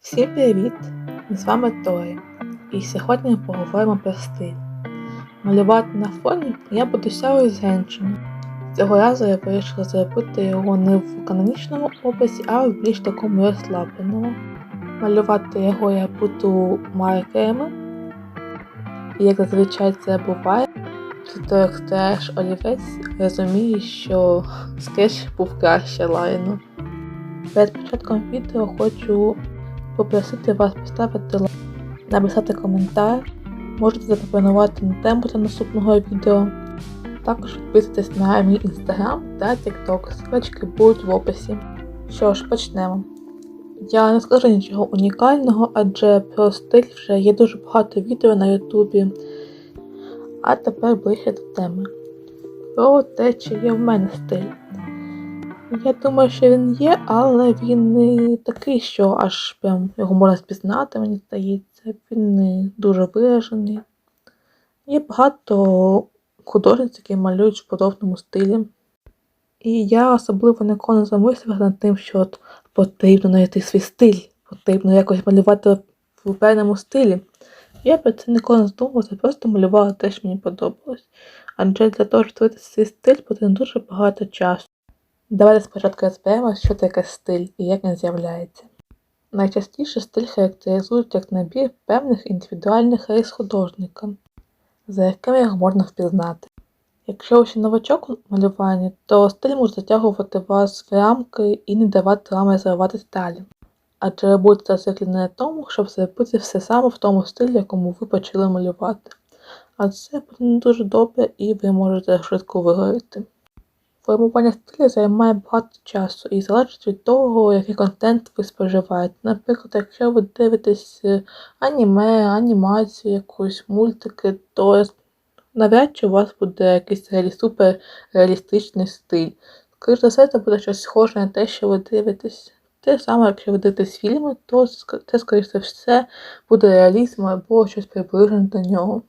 Всім привіт! З вами Торі. І сьогодні ми поговоримо про стиль. Малювати на фоні я буду сяою з Геншина. Цього разу я вирішила зробити його не в канонічному образі, а в більш такому розслабленому. Малювати його я буду маркерами. І як зазвичай це буває, то стаєш олівець, розумієш, що скетч був краще лайну. Перед початком відео хочу попросити вас поставити лайк, написати коментар, можете запропонувати на тему для наступного відео. Також підписуйтесь на мій інстаграм та тікток, ссылочки будуть в описі. Що ж, почнемо. Я не скажу нічого унікального, адже про стиль вже є дуже багато відео на Ютубі. А тепер ближче до теми. Про те, чи є в мене стиль. Я думаю, що він є, але він не такий, що аж прям його можна спізнати, мені здається. Він не дуже виражений. Є багато художниць, які малюють в подобному стилі. І я особливо ніколи не замислювалася над тим, що от потрібно знайти свій стиль, потрібно якось малювати в певному стилі. Я про це ніколи не задумувалася, просто малювала те, що мені подобалось. Адже для того, щоб створити свій стиль, потрібно дуже багато часу. Давайте спочатку розберемо, що таке стиль і як він з'являється. Найчастіше стиль характеризують як набір певних індивідуальних рис художника, за якими його можна впізнати. Якщо ви ще новачок у малюванні, то стиль може затягувати вас в рамки і не давати вам розвиватися далі. Адже ви будете зациклені на тому, щоб зробити все саме в тому стилі, якому ви почали малювати. А це не дуже добре і ви можете швидко вигоріти. Формування стилю займає багато часу і залежить від того, який контент ви споживаєте. Наприклад, якщо ви дивитесь е, аніме, анімацію, якусь мультики, то навряд чи у вас буде якийсь супер реалістичний стиль. Скоріше за все, це буде щось схоже на те, що ви дивитесь. Те саме, якщо ви дивитесь фільми, то це, скоріше за все, буде реалізм або щось приближене до нього.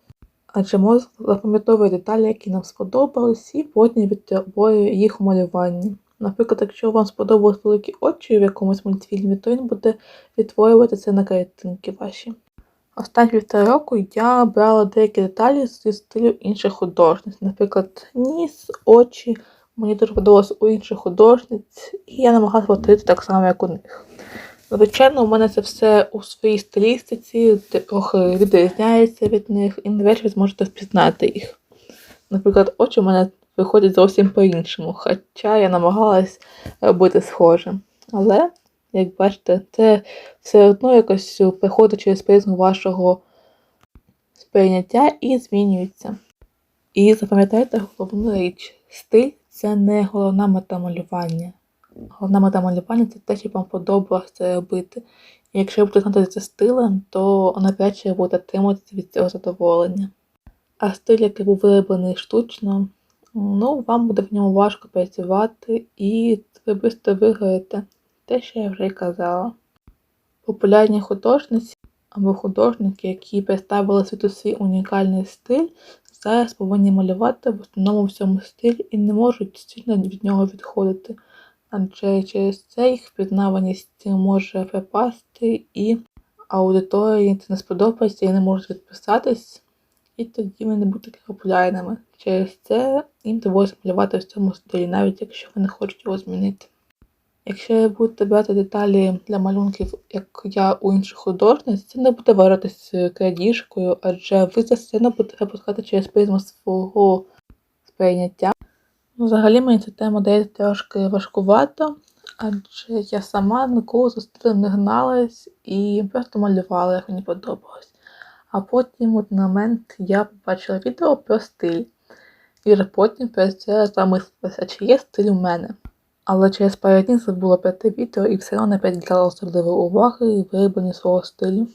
Адже мозок запам'ятовує деталі, які нам сподобались, і потім відтворює їх у малюванні. Наприклад, якщо вам сподобались великі очі в якомусь мультфільмі, то він буде відтворювати це на картинки ваші. Останні півтора року я брала деякі деталі зі стилю інших художниць. Наприклад, ніс, очі. Мені дуже подобалось у інших художниць, і я намагалася повторити так само, як у них. Звичайно, у мене це все у своїй стилістиці, трохи відрізняється від них, і навряд ви зможете впізнати їх. Наприклад, очі у мене виходять зовсім по-іншому, хоча я намагалась робити схоже. Але, як бачите, це все одно якось приходить через призму вашого сприйняття і змінюється. І запам'ятайте головну річ: стиль це не головна мета малювання. Головна мета малювання це те, що вам подобалося це робити. І якщо ви будете знати це стилем, то навряд чи ви будете отримувати від цього задоволення. А стиль, який був вироблений штучно, ну, вам буде в ньому важко працювати і ви швидко виграєте те, що я вже й казала. Популярні художниці або художники, які представили світу свій унікальний стиль, зараз повинні малювати в основному в цьому стилі і не можуть сильно від нього відходити адже через це їх впізнаваність може припасти, і аудиторії це не сподобається і не можуть відписатись, і тоді вони будуть такі популярними. Через це їм доводиться малювати в цьому стилі, навіть якщо вони хочуть його змінити. Якщо ви будете брати деталі для малюнків, як я у інших художниць, це не буде вважатися крадіжкою, адже ви за сцену будете випускати через призму свого сприйняття. Ну, Взагалі мені ця тема дається трошки важкувато, адже я сама ніколи за стилем не гналась і просто малювала, як мені подобалось. А потім от на момент я побачила відео про стиль. І вже потім про це замислилася, чи є стиль у мене. Але через пару днів забула про те відео і все одно не приділяла особливої уваги виробленню свого стилю.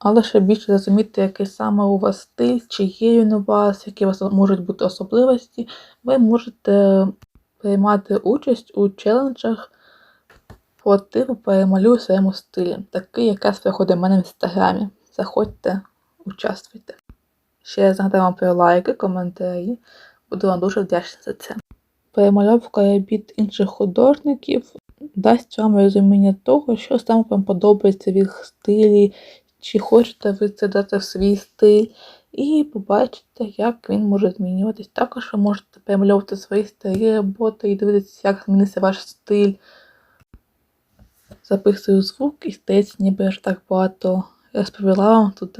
Але щоб більше зрозуміти, який саме у вас стиль, чи є він у вас, які у вас можуть бути особливості, ви можете приймати участь у челенджах по типу перемалюй в своєму стилі. Такий якраз приходить в мене в інстаграмі. Заходьте, участвуйте. Ще раз нагадаю вам про лайки, коментарі. Буду вам дуже вдячна за це. Перемальовка робіт інших художників дасть вам розуміння того, що саме вам подобається в їх стилі, чи хочете ви це дати в свій стиль, і побачите, як він може змінюватись. Також ви можете перемальовувати свої старі роботи і дивитися, як змінився ваш стиль. Записую звук і здається, ніби я ж так багато розповіла вам тут,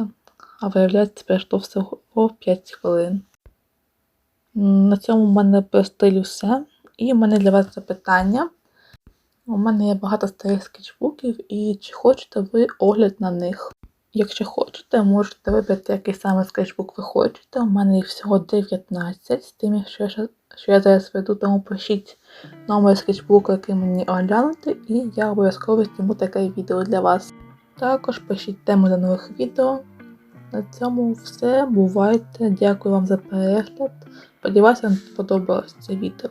а виявляється, пройшло всього 5 хвилин. На цьому в мене по стилю все. І в мене для вас запитання. У мене є багато старих скетчбуків, і чи хочете ви огляд на них? Якщо хочете, можете вибрати, який саме скетчбук ви хочете. У мене їх всього 19 з тим, що я, що я зараз веду, тому пишіть номер скетчбуку, який мені оглянути, і я обов'язково зніму таке відео для вас. Також пишіть теми для нових відео. На цьому все. Бувайте. Дякую вам за перегляд. Сподіваюся, вам сподобалось це відео.